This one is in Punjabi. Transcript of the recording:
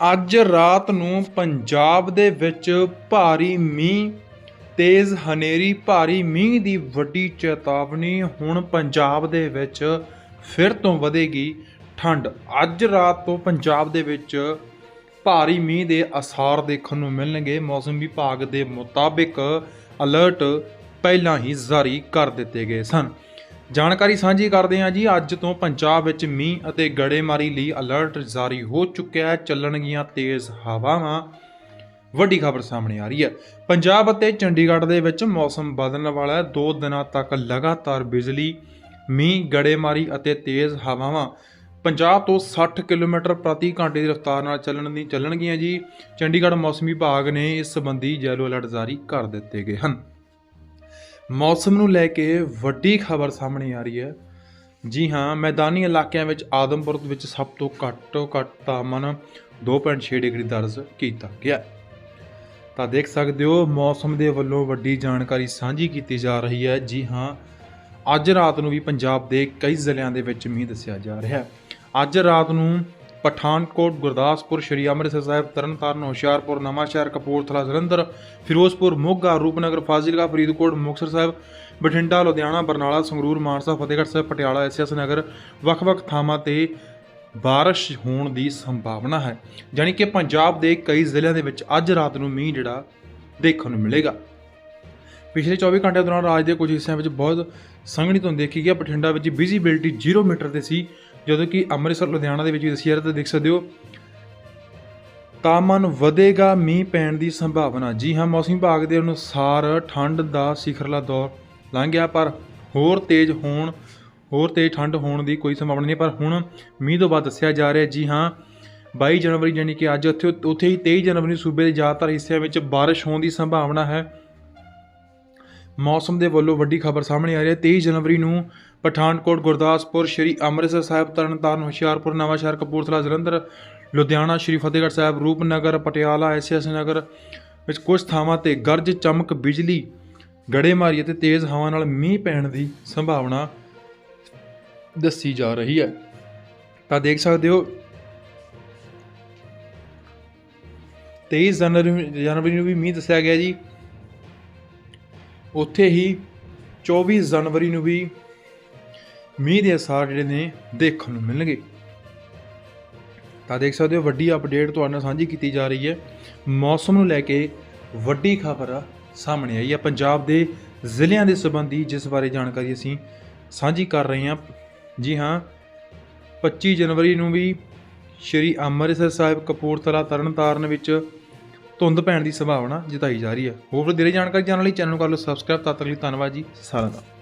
ਅੱਜ ਰਾਤ ਨੂੰ ਪੰਜਾਬ ਦੇ ਵਿੱਚ ਭਾਰੀ ਮੀਂਹ, ਤੇਜ਼ ਹਨੇਰੀ, ਭਾਰੀ ਮੀਂਹ ਦੀ ਵੱਡੀ ਚੇਤਾਵਨੀ ਹੁਣ ਪੰਜਾਬ ਦੇ ਵਿੱਚ ਫਿਰ ਤੋਂ ਵਧੇਗੀ ਠੰਡ। ਅੱਜ ਰਾਤ ਤੋਂ ਪੰਜਾਬ ਦੇ ਵਿੱਚ ਭਾਰੀ ਮੀਂਹ ਦੇ ਅਸਾਰ ਦੇਖਣ ਨੂੰ ਮਿਲਣਗੇ। ਮੌਸਮ ਵਿਭਾਗ ਦੇ ਮੁਤਾਬਿਕ ਅਲਰਟ ਪਹਿਲਾਂ ਹੀ ਜਾਰੀ ਕਰ ਦਿੱਤੇ ਗਏ ਸਨ। ਜਾਣਕਾਰੀ ਸਾਂਝੀ ਕਰਦੇ ਹਾਂ ਜੀ, ਅੱਜ ਤੋਂ ਪੰਜਾਬ ਵਿੱਚ ਮੀਂਹ ਅਤੇ ਗੜੇਮਾਰੀ ਲਈ ਅਲਰਟ ਜਾਰੀ ਹੋ ਚੁੱਕਿਆ ਹੈ, ਚੱਲਣਗੀਆਂ ਤੇਜ਼ ਹਵਾਵਾਂ। ਵੱਡੀ ਖਬਰ ਸਾਹਮਣੇ ਆ ਰਹੀ ਹੈ। ਪੰਜਾਬ ਅਤੇ ਚੰਡੀਗੜ੍ਹ ਦੇ ਵਿੱਚ ਮੌਸਮ ਬਦਲਣ ਵਾਲਾ ਹੈ। ਦੋ ਦਿਨਾਂ ਤੱਕ ਲਗਾਤਾਰ ਬਿਜਲੀ, ਮੀਂਹ, ਗੜੇਮਾਰੀ ਅਤੇ ਤੇਜ਼ ਹਵਾਵਾਂ। ਪੰਜਾਬ ਤੋਂ 60 ਕਿਲੋਮੀਟਰ ਪ੍ਰਤੀ ਘੰਟੇ ਦੀ ਰਫ਼ਤਾਰ ਨਾਲ ਚੱਲਣ ਦੀ, ਚੱਲਣਗੀਆਂ ਜੀ। ਚੰਡੀਗੜ੍ਹ ਮੌਸਮ ਵਿਭਾਗ ਨੇ ਇਸ ਸੰਬੰਧੀ ਯੈਲੋ ਅਲਰਟ ਜਾਰੀ ਕਰ ਦਿੱਤੇ ਗਏ ਹਨ। ਮੌਸਮ ਨੂੰ ਲੈ ਕੇ ਵੱਡੀ ਖਬਰ ਸਾਹਮਣੇ ਆ ਰਹੀ ਹੈ। ਜੀ ਹਾਂ, ਮੈਦਾਨੀ ਇਲਾਕਿਆਂ ਵਿੱਚ ਆਦਮਪੁਰ ਵਿੱਚ ਸਭ ਤੋਂ ਘੱਟੋ ਘੱਟ ਤਾਪਮਾਨ 2.6 ਡਿਗਰੀ ਦਰਜ ਕੀਤਾ ਗਿਆ ਤਾਂ ਦੇਖ ਸਕਦੇ ਹੋ, ਮੌਸਮ ਦੇ ਵੱਲੋਂ ਵੱਡੀ ਜਾਣਕਾਰੀ ਸਾਂਝੀ ਕੀਤੀ ਜਾ ਰਹੀ ਹੈ। ਜੀ ਹਾਂ, ਅੱਜ ਰਾਤ ਨੂੰ ਵੀ ਪੰਜਾਬ ਦੇ ਕਈ ਜ਼ਿਲ੍ਹਿਆਂ ਦੇ ਵਿੱਚ ਮੀਂਹ ਦੱਸਿਆ ਜਾ ਰਿਹਾ ਹੈ। ਅੱਜ ਰਾਤ ਨੂੰ ਪਠਾਨਕੋਟ, ਗੁਰਦਾਸਪੁਰ, ਸ਼੍ਰੀ ਅੰਮ੍ਰਿਤਸਰ ਸਾਹਿਬ, ਤਰਨਤਾਰਨ, ਹੁਸ਼ਿਆਰਪੁਰ, ਨਵਾਂਸ਼ਹਿਰ, ਕਪੂਰਥਲਾ, ਜਲੰਧਰ, ਫਿਰੋਜ਼ਪੁਰ, ਮੋਗਾ, ਰੂਪਨਗਰ, ਫਾਜ਼ਿਲਕਾ, ਫਰੀਦਕੋਟ, ਮੁਕਤਸਰ ਸਾਹਿਬ, ਬਠਿੰਡਾ, ਲੁਧਿਆਣਾ, ਬਰਨਾਲਾ, ਸੰਗਰੂਰ, ਮਾਨਸਾ, ਫਤਿਹਗੜ੍ਹ ਸਾਹਿਬ, ਪਟਿਆਲਾ, ਐਸਐਸ ਨਗਰ ਵੱਖ-ਵੱਖ ਥਾਵਾਂ ਤੇ ਬਾਰਿਸ਼ ਹੋਣ ਦੀ ਸੰਭਾਵਨਾ ਹੈ। ਯਾਨੀ ਕਿ ਪੰਜਾਬ ਦੇ ਕਈ ਜ਼ਿਲ੍ਹਿਆਂ ਦੇ ਵਿੱਚ ਅੱਜ ਰਾਤ ਨੂੰ ਮੀਂਹ ਜਿਹੜਾ ਦੇਖਣ ਨੂੰ ਮਿਲੇਗਾ। ਪਿਛਲੇ 24 ਘੰਟਿਆਂ ਦੌਰਾਨ ਰਾਜ ਦੇ ਕੁਝ ਹਿੱਸਿਆਂ ਵਿੱਚ ਬਹੁਤ ਸੰਘਣੀ ਧੁੰਦ ਦੇਖੀ ਗਿਆ ਬਠਿੰਡਾ ਵਿੱਚ ਵਿਜ਼ਿਬਿਲਟੀ 0 ਮੀਟਰ ਤੇ ਸੀ। ਜਦੋਂ ਕਿ ਅੰਮ੍ਰਿਤਸਰ, ਲੁਧਿਆਣਾ ਦੇ ਵਿੱਚ ਵੀ ਦੱਸਿਆ ਤਾਂ ਦੇਖ ਸਕਦੇ ਹੋ। ਤਾਪਮਾਨ ਵਧੇਗਾ, ਮੀਂਹ ਪੈਣ ਦੀ ਸੰਭਾਵਨਾ। ਜੀ ਹਾਂ, ਮੌਸਮ ਵਿਭਾਗ ਦੇ ਅਨੁਸਾਰ ਠੰਡ ਦਾ ਸਿਖਰਲਾ ਦੌਰ ਲੰਘ ਗਿਆ, ਪਰ ਹੋਰ ਤੇਜ਼ ਹੋਣ, ਹੋਰ ਤੇਜ਼ ਠੰਡ ਹੋਣ ਦੀ ਕੋਈ ਸੰਭਾਵਨਾ ਨਹੀਂ, ਪਰ ਹੁਣ ਮੀਂਹ ਤੋਂ ਬਾਅਦ ਦੱਸਿਆ ਜਾ ਰਿਹਾ ਜੀ ਹਾਂ 22 ਜਨਵਰੀ, ਯਾਨੀ ਕਿ ਅੱਜ ਉੱਥੇ ਉੱਥੇ ਹੀ 23 ਜਨਵਰੀ ਨੂੰ ਸੂਬੇ ਦੇ ਜ਼ਿਆਦਾਤਰ ਹਿੱਸਿਆਂ ਵਿੱਚ ਬਾਰਿਸ਼ ਹੋਣ ਦੀ ਸੰਭਾਵਨਾ ਹੈ। ਮੌਸਮ ਦੇ ਵੱਲੋਂ ਵੱਡੀ ਖਬਰ ਸਾਹਮਣੇ ਆ ਰਹੀ ਹੈ। 23 ਜਨਵਰੀ ਨੂੰ ਪਠਾਨਕੋਟ ਗੁਰਦਾਸਪੁਰ ਸ਼੍ਰੀ ਅੰਮ੍ਰਿਤਸਰ ਸਾਹਿਬ ਤਰਨਤਾਰਨ ਹੁਸ਼ਿਆਰਪੁਰ ਨਵਾਂਸ਼ਹਿਰ ਕਪੂਰਥਲਾ ਜਲੰਧਰ ਲੁਧਿਆਣਾ ਸ਼੍ਰੀ ਫਤਿਹਗੜ੍ਹ ਸਾਹਿਬ ਰੂਪਨਗਰ ਪਟਿਆਲਾ ਐਸਐਸ ਨਗਰ ਵਿੱਚ ਕੁਝ ਥਾਵਾਂ ਤੇ ਗਰਜ ਚਮਕ ਬਿਜਲੀ ਗੜੇਮਾਰੀ ਅਤੇ ਤੇਜ਼ ਹਵਾ ਨਾਲ ਮੀਂਹ ਪੈਣ ਦੀ ਸੰਭਾਵਨਾ ਦੱਸੀ ਜਾ ਰਹੀ ਹੈ। ਤਾਂ ਦੇਖ ਸਕਦੇ ਹੋ 23 ਜਨਵਰੀ ਜਨਵਰੀ ਨੂੰ ਵੀ ਮੀਂਹ ਦੱਸਿਆ ਗਿਆ ਜੀ। ਉੱਥੇ ਹੀ 24 ਜਨਵਰੀ ਨੂੰ ਵੀ ਮੀਂਹ ਦੇ ਅਸਾਰ ਜਿਹੜੇ ਨੇ ਦੇਖਣ ਨੂੰ ਮਿਲਣਗੇ। ਤਾਂ ਦੇਖ ਸਕਦੇ ਹੋ, ਵੱਡੀ ਅਪਡੇਟ ਤੁਹਾਡੇ ਨਾਲ ਸਾਂਝੀ ਕੀਤੀ ਜਾ ਰਹੀ ਹੈ। ਮੌਸਮ ਨੂੰ ਲੈ ਕੇ ਵੱਡੀ ਖਬਰ ਸਾਹਮਣੇ ਆਈ ਹੈ। ਪੰਜਾਬ ਦੇ ਜ਼ਿਲ੍ਹਿਆਂ ਦੇ ਸੰਬੰਧੀ ਜਿਸ ਬਾਰੇ ਜਾਣਕਾਰੀ ਅਸੀਂ ਸਾਂਝੀ ਕਰ ਰਹੇ ਹਾਂ। ਜੀ ਹਾਂ 25 ਜਨਵਰੀ ਨੂੰ ਵੀ ਸ਼੍ਰੀ ਅੰਮ੍ਰਿਤਸਰ ਸਾਹਿਬ ਕਪੂਰਥਲਾ ਤਰਨਤਾਰਨ ਵਿੱਚ ਧੁੰਦ ਪੈਣ ਦੀ ਸੰਭਾਵਨਾ ਜਤਾਈ ਜਾ ਰਹੀ ਹੈ। ਹੋਰ ਵਧੇਰੇ ਜਾਣਕਾਰੀ ਜਾਣਨ ਲਈ ਚੈਨਲ ਨੂੰ ਕਰ ਲਓ ਸਬਸਕ੍ਰਾਈਬ ਤਦ ਤੱਕ ਲਈ ਧੰਨਵਾਦ ਜੀ। ਸਾਰਿਆਂ ਦਾ।